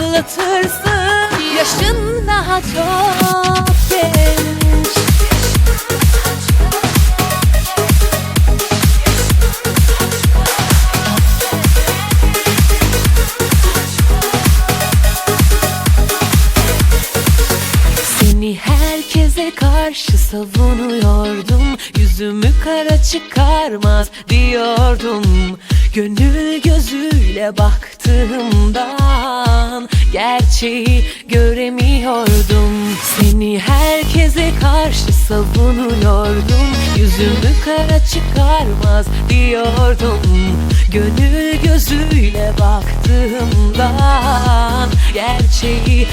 ağlatırsın Yaşın daha çok genç. Seni herkese karşı savunuyordum. Yüzümü kara çıkarmaz diyordum. Gönül gözüyle baktığımdan Gerçeği göremiyordum. Seni herkese karşı savunuyordum. Yüzümü kara çıkarmaz diyordum. Gönül gözüyle baktığımdan Gerçeği